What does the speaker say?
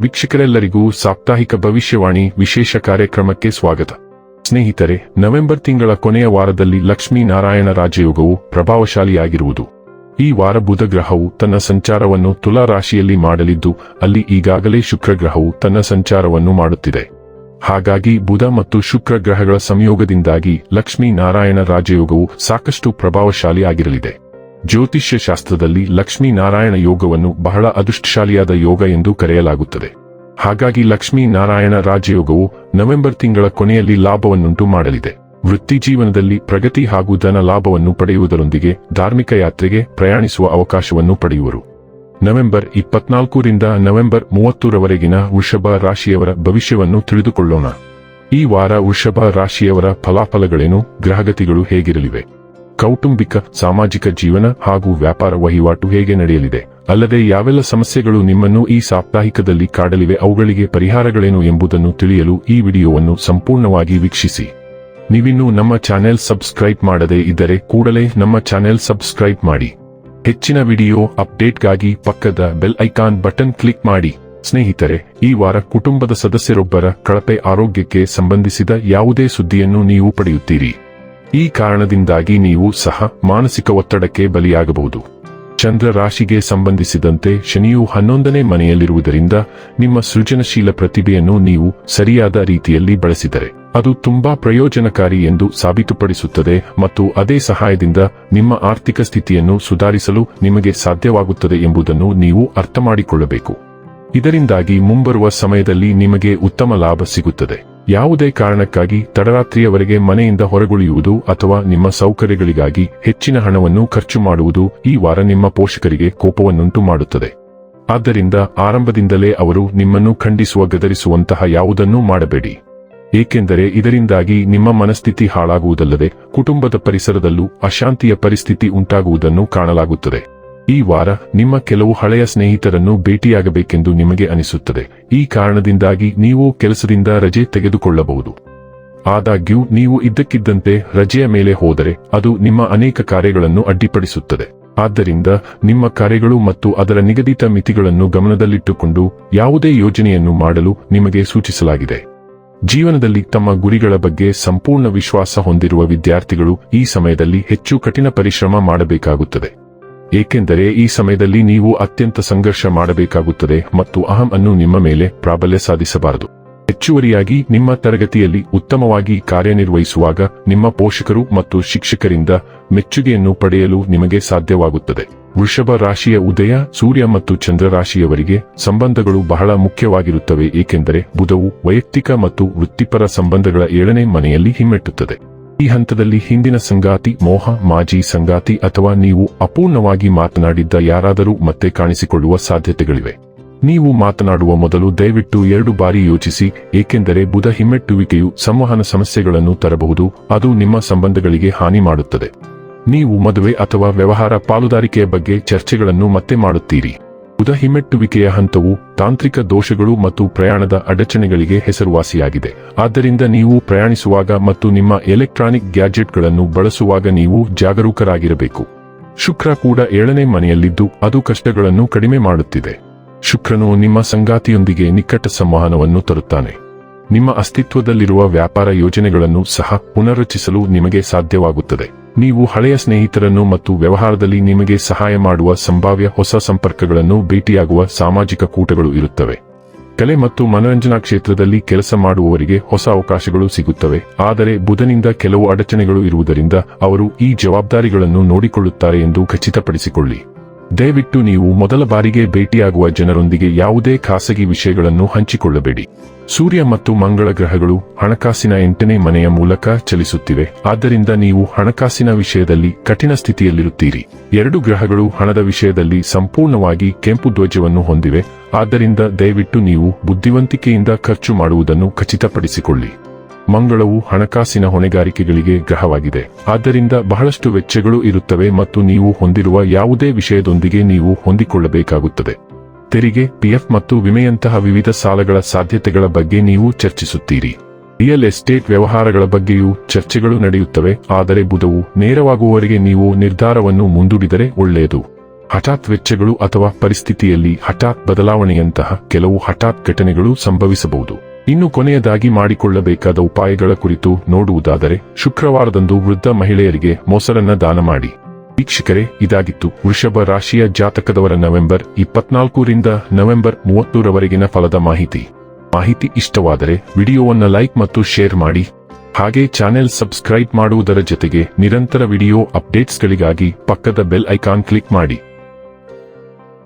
ವೀಕ್ಷಕರೆಲ್ಲರಿಗೂ ಸಾಪ್ತಾಹಿಕ ಭವಿಷ್ಯವಾಣಿ ವಿಶೇಷ ಕಾರ್ಯಕ್ರಮಕ್ಕೆ ಸ್ವಾಗತ. ಸ್ನೇಹಿತರೆ, ನವೆಂಬರ್ ತಿಂಗಳ ಕೊನೆಯ ವಾರದಲ್ಲಿ ಲಕ್ಷ್ಮೀ ನಾರಾಯಣ ರಾಜಯೋಗವು ಪ್ರಭಾವಶಾಲಿಯಾಗಿರುವುದು. ಈ ವಾರ ಬುಧ ಗ್ರಹವು ತನ್ನ ಸಂಚಾರವನ್ನು ತುಲಾ ರಾಶಿಯಲ್ಲಿ ಮಾಡಲಿದ್ದು, ಅಲ್ಲಿ ಈಗಾಗಲೇ ಶುಕ್ರ ಗ್ರಹವು ತನ್ನ ಸಂಚಾರವನ್ನು ಮಾಡುತ್ತಿದೆ. ಹಾಗಾಗಿ ಬುಧ ಮತ್ತು ಶುಕ್ರ ಗ್ರಹಗಳ ಸಂಯೋಗದಿಂದಾಗಿ ಲಕ್ಷ್ಮೀ ನಾರಾಯಣ ರಾಜಯೋಗವು ಸಾಕಷ್ಟು ಪ್ರಭಾವಶಾಲಿ ಆಗಿರಲಿದೆ ಜ್ಯೋತಿಷ್ಯ ಶಾಸ್ತ್ರದಲ್ಲಿ ಲಕ್ಷ್ಮೀ ನಾರಾಯಣ ಯೋಗವನ್ನು ಬಹಳ ಅದೃಷ್ಟಶಾಲಿಯಾದ ಯೋಗ ಎಂದು ಕರೆಯಲಾಗುತ್ತದೆ. ಹಾಗಾಗಿ ಲಕ್ಷ್ಮೀ ನಾರಾಯಣ ರಾಜಯೋಗವು ನವೆಂಬರ್ ತಿಂಗಳ ಕೊನೆಯಲ್ಲಿ ಲಾಭವನ್ನುಂಟು ಮಾಡಲಿದೆ. ವೃತ್ತಿ ಜೀವನದಲ್ಲಿ ಪ್ರಗತಿ ಹಾಗೂ ಧನ ಲಾಭವನ್ನು ಪಡೆಯುವುದರೊಂದಿಗೆ ಧಾರ್ಮಿಕ ಯಾತ್ರೆಗೆ ಪ್ರಯಾಣಿಸುವ ಅವಕಾಶವನ್ನು ಪಡೆಯುವರು. ನವೆಂಬರ್ ಇಪ್ಪತ್ನಾಲ್ಕರಿಂದ ನವೆಂಬರ್ ಮೂವತ್ತರವರೆಗಿನ ವೃಷಭ ರಾಶಿಯವರ ಭವಿಷ್ಯವನ್ನು ತಿಳಿದುಕೊಳ್ಳೋಣ. ಈ ವಾರ ವೃಷಭ ರಾಶಿಯವರ ಫಲಾಫಲಗಳೇನು, ಗ್ರಹಗತಿಗಳು ಹೇಗಿರಲಿವೆ? ಕೌಟುಂಬಿಕ, ಸಾಮಾಜಿಕ ಜೀವನ ಹಾಗೂ ವ್ಯಾಪಾರ ವಹಿವಾಟು ಹೇಗೆ ನಡೆಯಲಿದೆ? ಅಲ್ಲದೆ ಯಾವೆಲ್ಲ ಸಮಸ್ಯೆಗಳು ನಿಮ್ಮನ್ನು ಈ ಸಾಪ್ತಾಹಿಕದಲ್ಲಿ ಕಾಡಲಿವೆ, ಅವುಗಳಿಗೆ ಪರಿಹಾರಗಳೇನು ಎಂಬುದನ್ನು ತಿಳಿಯಲು ಈ ವಿಡಿಯೋವನ್ನು ಸಂಪೂರ್ಣವಾಗಿ ವೀಕ್ಷಿಸಿ. ನೀವಿನ್ನೂ ನಮ್ಮ ಚಾನೆಲ್ ಸಬ್ಸ್ಕ್ರೈಬ್ ಮಾಡದೇ ಇದ್ದರೆ ಕೂಡಲೇ ನಮ್ಮ ಚಾನೆಲ್ ಸಬ್ಸ್ಕ್ರೈಬ್ ಮಾಡಿ. ಹೆಚ್ಚಿನ ವಿಡಿಯೋ ಅಪ್ಡೇಟ್ಗಾಗಿ ಪಕ್ಕದ ಬೆಲ್ ಐಕಾನ್ ಬಟನ್ ಕ್ಲಿಕ್ ಮಾಡಿ. ಸ್ನೇಹಿತರೆ, ಈ ವಾರ ಕುಟುಂಬದ ಸದಸ್ಯರೊಬ್ಬರ ಕಳಪೆ ಆರೋಗ್ಯಕ್ಕೆ ಸಂಬಂಧಿಸಿದ ಯಾವುದೇ ಸುದ್ದಿಯನ್ನು ನೀವು ಪಡೆಯುತ್ತೀರಿ. ಈ ಕಾರಣದಿಂದಾಗಿ ನೀವು ಸಹ ಮಾನಸಿಕ ಒತ್ತಡಕ್ಕೆ ಬಲಿಯಾಗಬಹುದು. ಚಂದ್ರ ರಾಶಿಗೆ ಸಂಬಂಧಿಸಿದಂತೆ ಶನಿಯು ಹನ್ನೊಂದನೇ ಮನೆಯಲ್ಲಿರುವುದರಿಂದ ನಿಮ್ಮ ಸೃಜನಶೀಲ ಪ್ರತಿಭೆಯನ್ನು ನೀವು ಸರಿಯಾದ ರೀತಿಯಲ್ಲಿ ಬಳಸಿದರೆ ಅದು ತುಂಬಾ ಪ್ರಯೋಜನಕಾರಿ ಎಂದು ಸಾಬೀತುಪಡಿಸುತ್ತದೆ ಮತ್ತು ಅದೇ ಸಹಾಯದಿಂದ ನಿಮ್ಮ ಆರ್ಥಿಕ ಸ್ಥಿತಿಯನ್ನು ಸುಧಾರಿಸಲು ನಿಮಗೆ ಸಾಧ್ಯವಾಗುತ್ತದೆ ಎಂಬುದನ್ನು ನೀವು ಅರ್ಥಮಾಡಿಕೊಳ್ಳಬೇಕು. ಇದರಿಂದಾಗಿ ಮುಂಬರುವ ಸಮಯದಲ್ಲಿ ನಿಮಗೆ ಉತ್ತಮ ಲಾಭ ಸಿಗುತ್ತದೆ. ಯಾವುದೇ ಕಾರಣಕ್ಕಾಗಿ ತಡರಾತ್ರಿಯವರೆಗೆ ಮನೆಯಿಂದ ಹೊರಗುಳಿಯುವುದು ಅಥವಾ ನಿಮ್ಮ ಸೌಕರ್ಯಗಳಿಗಾಗಿ ಹೆಚ್ಚಿನ ಹಣವನ್ನು ಖರ್ಚು ಮಾಡುವುದು ಈ ವಾರ ನಿಮ್ಮ ಪೋಷಕರಿಗೆ ಕೋಪವನ್ನುಂಟು ಮಾಡುತ್ತದೆ. ಆದ್ದರಿಂದ ಆರಂಭದಿಂದಲೇ ಅವರು ನಿಮ್ಮನ್ನು ಖಂಡಿಸುವ ಗದರಿಸುವಂತಹ ಯಾವುದನ್ನೂ ಮಾಡಬೇಡಿ. ಏಕೆಂದರೆ ಇದರಿಂದಾಗಿ ನಿಮ್ಮ ಮನಸ್ಥಿತಿ ಹಾಳಾಗುವುದಲ್ಲದೆ ಕುಟುಂಬದ ಪರಿಸರದಲ್ಲೂ ಅಶಾಂತಿಯ ಪರಿಸ್ಥಿತಿ ಉಂಟಾಗುವುದನ್ನು ಕಾಣಲಾಗುತ್ತದೆ. ಈ ವಾರ ನಿಮ್ಮ ಕೆಲವು ಹಳೆಯ ಸ್ನೇಹಿತರನ್ನು ಭೇಟಿಯಾಗಬೇಕೆಂದು ನಿಮಗೆ ಅನಿಸುತ್ತದೆ. ಈ ಕಾರಣದಿಂದಾಗಿ ನೀವು ಕೆಲಸದಿಂದ ರಜೆ ತೆಗೆದುಕೊಳ್ಳಬಹುದು. ಆದಾಗ್ಯೂ, ನೀವು ಇದ್ದಕ್ಕಿದ್ದಂತೆ ರಜೆಯ ಮೇಲೆ ಹೋದರೆ ಅದು ನಿಮ್ಮ ಅನೇಕ ಕಾರ್ಯಗಳನ್ನು ಅಡ್ಡಿಪಡಿಸುತ್ತದೆ. ಆದ್ದರಿಂದ, ನಿಮ್ಮ ಕಾರ್ಯಗಳು ಮತ್ತು ಅದರ ನಿಗದಿತ ಮಿತಿಗಳನ್ನು ಗಮನದಲ್ಲಿಟ್ಟುಕೊಂಡು ಯಾವುದೇ ಯೋಜನೆಯನ್ನು ಮಾಡಲು ನಿಮಗೆ ಸೂಚಿಸಲಾಗಿದೆ. ಜೀವನದಲ್ಲಿ ತಮ್ಮ ಗುರಿಗಳ ಬಗ್ಗೆ ಸಂಪೂರ್ಣ ವಿಶ್ವಾಸ ಹೊಂದಿರುವ ವಿದ್ಯಾರ್ಥಿಗಳು ಈ ಸಮಯದಲ್ಲಿ ಹೆಚ್ಚು ಕಠಿಣ ಪರಿಶ್ರಮ ಮಾಡಬೇಕಾಗುತ್ತದೆ. ಏಕೆಂದರೆ ಈ ಸಮಯದಲ್ಲಿ ನೀವು ಅತ್ಯಂತ ಸಂಘರ್ಷ ಮಾಡಬೇಕಾಗುತ್ತದೆ ಮತ್ತು ಅಹಂ ಅನ್ನು ನಿಮ್ಮ ಮೇಲೆ ಪ್ರಾಬಲ್ಯ ಸಾಧಿಸಬಾರದು. ಹೆಚ್ಚುವರಿಯಾಗಿ ನಿಮ್ಮ ತರಗತಿಯಲ್ಲಿ ಉತ್ತಮವಾಗಿ ಕಾರ್ಯನಿರ್ವಹಿಸುವಾಗ ನಿಮ್ಮ ಪೋಷಕರು ಮತ್ತು ಶಿಕ್ಷಕರಿಂದ ಮೆಚ್ಚುಗೆಯನ್ನು ಪಡೆಯಲು ನಿಮಗೆ ಸಾಧ್ಯವಾಗುತ್ತದೆ. ವೃಷಭ ರಾಶಿಯ ಉದಯ, ಸೂರ್ಯ ಮತ್ತು ಚಂದ್ರ ರಾಶಿಯವರಿಗೆ ಸಂಬಂಧಗಳು ಬಹಳ ಮುಖ್ಯವಾಗಿರುತ್ತವೆ ಏಕೆಂದರೆ ಬುಧವು ವೈಯಕ್ತಿಕ ಮತ್ತು ವೃತ್ತಿಪರ ಸಂಬಂಧಗಳ ಏಳನೇ ಮನೆಯಲ್ಲಿ ಹಿಮ್ಮೆಟ್ಟುತ್ತದೆ. ಈ ಹಂತದಲ್ಲಿ ಹಿಂದಿನ ಸಂಗಾತಿ ಮೋಹ, ಮಾಜಿ ಸಂಗಾತಿ ಅಥವಾ ನೀವು ಅಪೂರ್ಣವಾಗಿ ಮಾತನಾಡಿದ್ದ ಯಾರಾದರೂ ಮತ್ತೆ ಕಾಣಿಸಿಕೊಳ್ಳುವ ಸಾಧ್ಯತೆಗಳಿವೆ. ನೀವು ಮಾತನಾಡುವ ಮೊದಲು ದಯವಿಟ್ಟು ಎರಡು ಬಾರಿ ಯೋಚಿಸಿ, ಏಕೆಂದರೆ ಬುಧ ಹಿಮ್ಮೆಟ್ಟುವಿಕೆಯು ಸಂವಹನ ಸಮಸ್ಯೆಗಳನ್ನು ತರಬಹುದು, ಅದು ನಿಮ್ಮ ಸಂಬಂಧಗಳಿಗೆ ಹಾನಿ ಮಾಡುತ್ತದೆ. ನೀವು ಮದುವೆ ಅಥವಾ ವ್ಯವಹಾರ ಪಾಲುದಾರಿಕೆಯ ಬಗ್ಗೆ ಚರ್ಚೆಗಳನ್ನು ಮತ್ತೆ ಮಾಡುತ್ತೀರಿ. ಬುಧ ಹಿಮ್ಮೆಟ್ಟುವಿಕೆಯ ಹಂತವು ತಾಂತ್ರಿಕ ದೋಷಗಳು ಮತ್ತು ಪ್ರಯಾಣದ ಅಡಚಣೆಗಳಿಗೆ ಹೆಸರುವಾಸಿಯಾಗಿದೆ. ಆದ್ದರಿಂದ ನೀವು ಪ್ರಯಾಣಿಸುವಾಗ ಮತ್ತು ನಿಮ್ಮ ಎಲೆಕ್ಟ್ರಾನಿಕ್ ಗ್ಯಾಜೆಟ್ಗಳನ್ನು ಬಳಸುವಾಗ ನೀವು ಜಾಗರೂಕರಾಗಿರಬೇಕು. ಶುಕ್ರ ಕೂಡ ಏಳನೇ ಮನೆಯಲ್ಲಿದ್ದು ಅದು ಕಷ್ಟಗಳನ್ನು ಕಡಿಮೆ ಮಾಡುತ್ತಿದೆ. ಶುಕ್ರನು ನಿಮ್ಮ ಸಂಗಾತಿಯೊಂದಿಗೆ ನಿಕಟ ಸಂವಹನವನ್ನು ತರುತ್ತಾನೆ. ನಿಮ್ಮ ಅಸ್ತಿತ್ವದಲ್ಲಿರುವ ವ್ಯಾಪಾರ ಯೋಜನೆಗಳನ್ನು ಸಹ ಪುನರ್ರಚಿಸಲು ನಿಮಗೆ ಸಾಧ್ಯವಾಗುತ್ತದೆ. ನೀವು ಹಳೆಯ ಸ್ನೇಹಿತರನ್ನು ಮತ್ತು ವ್ಯವಹಾರದಲ್ಲಿ ನಿಮಗೆ ಸಹಾಯ ಮಾಡುವ ಸಂಭಾವ್ಯ ಹೊಸ ಸಂಪರ್ಕಗಳನ್ನು ಭೇಟಿಯಾಗುವ ಸಾಮಾಜಿಕ ಕೂಟಗಳು ಇರುತ್ತವೆ. ಕಲೆ ಮತ್ತು ಮನರಂಜನಾ ಕ್ಷೇತ್ರದಲ್ಲಿ ಕೆಲಸ ಮಾಡುವವರಿಗೆ ಹೊಸ ಅವಕಾಶಗಳು ಸಿಗುತ್ತವೆ, ಆದರೆ ಬುಧನಿಂದ ಕೆಲವು ಅಡಚಣೆಗಳು ಇರುವುದರಿಂದ ಅವರು ಈ ಜವಾಬ್ದಾರಿಗಳನ್ನು ನೋಡಿಕೊಳ್ಳುತ್ತಾರೆ ಎಂದು ಖಚಿತಪಡಿಸಿಕೊಳ್ಳಿ. ದಯವಿಟ್ಟು ನೀವು ಮೊದಲ ಬಾರಿಗೆ ಭೇಟಿಯಾಗುವ ಜನರೊಂದಿಗೆ ಯಾವುದೇ ಖಾಸಗಿ ವಿಷಯಗಳನ್ನು ಹಂಚಿಕೊಳ್ಳಬೇಡಿ. ಸೂರ್ಯ ಮತ್ತು ಮಂಗಳ ಗ್ರಹಗಳು ಹಣಕಾಸಿನ ಎಂಟನೇ ಮನೆಯ ಮೂಲಕ ಚಲಿಸುತ್ತಿವೆ. ಆದ್ದರಿಂದ ನೀವು ಹಣಕಾಸಿನ ವಿಷಯದಲ್ಲಿ ಕಠಿಣ ಸ್ಥಿತಿಯಲ್ಲಿರುತ್ತೀರಿ. ಎರಡು ಗ್ರಹಗಳು ಹಣದ ವಿಷಯದಲ್ಲಿ ಸಂಪೂರ್ಣವಾಗಿ ಕೆಂಪು ಧ್ವಜವನ್ನು ಹೊಂದಿವೆ. ಆದ್ದರಿಂದ ದಯವಿಟ್ಟು ನೀವು ಬುದ್ಧಿವಂತಿಕೆಯಿಂದ ಖರ್ಚು ಮಾಡುವುದನ್ನು ಖಚಿತಪಡಿಸಿಕೊಳ್ಳಿ. ಮಂಗಳವು ಹಣಕಾಸಿನ ಹೊಣೆಗಾರಿಕೆಗಳಿಗೆ ಗ್ರಹವಾಗಿದೆ. ಆದ್ದರಿಂದ ಬಹಳಷ್ಟು ವೆಚ್ಚಗಳು ಇರುತ್ತವೆ ಮತ್ತು ನೀವು ಹೊಂದಿರುವ ಯಾವುದೇ ವಿಷಯದೊಂದಿಗೆ ನೀವು ಹೊಂದಿಕೊಳ್ಳಬೇಕಾಗುತ್ತದೆ. ತೆರಿಗೆ, ಪಿಎಫ್ ಮತ್ತು ವಿಮೆಯಂತಹ ವಿವಿಧ ಸಾಲಗಳ ಸಾಧ್ಯತೆಗಳ ಬಗ್ಗೆ ನೀವು ಚರ್ಚಿಸುತ್ತೀರಿ. ರಿಯಲ್ ಎಸ್ಟೇಟ್ ವ್ಯವಹಾರಗಳ ಬಗ್ಗೆಯೂ ಚರ್ಚೆಗಳು ನಡೆಯುತ್ತವೆ, ಆದರೆ ಬುಧವು ನೇರವಾಗುವವರೆಗೆ ನೀವು ನಿರ್ಧಾರವನ್ನು ಮುಂದೂಡಿದರೆ ಒಳ್ಳೆಯದು. ಹಠಾತ್ ವೆಚ್ಚಗಳು ಅಥವಾ ಪರಿಸ್ಥಿತಿಯಲ್ಲಿ ಹಠಾತ್ ಬದಲಾವಣೆಯಂತಹ ಕೆಲವು ಹಠಾತ್ ಘಟನೆಗಳು ಸಂಭವಿಸಬಹುದು. ಇನ್ನು ಕೊನೆಯದಾಗಿ ಮಾಡಿಕೊಳ್ಳಬೇಕಾದ ಉಪಾಯಗಳ ಕುರಿತು ನೋಡುವುದಾದರೆ, ಶುಕ್ರವಾರದಂದು ವೃದ್ಧ ಮಹಿಳೆಯರಿಗೆ ಮೊಸರನ್ನ ದಾನ ಮಾಡಿ. ವೀಕ್ಷಕರೇ, ಇದಾಗಿತ್ತು ವೃಷಭ ರಾಶಿಯ ಜಾತಕದವರ ನವೆಂಬರ್ ಇಪ್ಪತ್ನಾಲ್ಕರಿಂದ ನವೆಂಬರ್ ಮೂವತ್ತೂರವರೆಗಿನ ಫಲದ ಮಾಹಿತಿ. ಮಾಹಿತಿ ಇಷ್ಟವಾದರೆ ವಿಡಿಯೋವನ್ನ ಲೈಕ್ ಮತ್ತು ಶೇರ್ ಮಾಡಿ. ಹಾಗೆ ಚಾನೆಲ್ ಸಬ್ಸ್ಕ್ರೈಬ್ ಮಾಡುವುದರ ಜೊತೆಗೆ ನಿರಂತರ ವಿಡಿಯೋ ಅಪ್ಡೇಟ್ಸ್ಗಳಿಗಾಗಿ ಪಕ್ಕದ ಬೆಲ್ ಐಕಾನ್ ಕ್ಲಿಕ್ ಮಾಡಿ.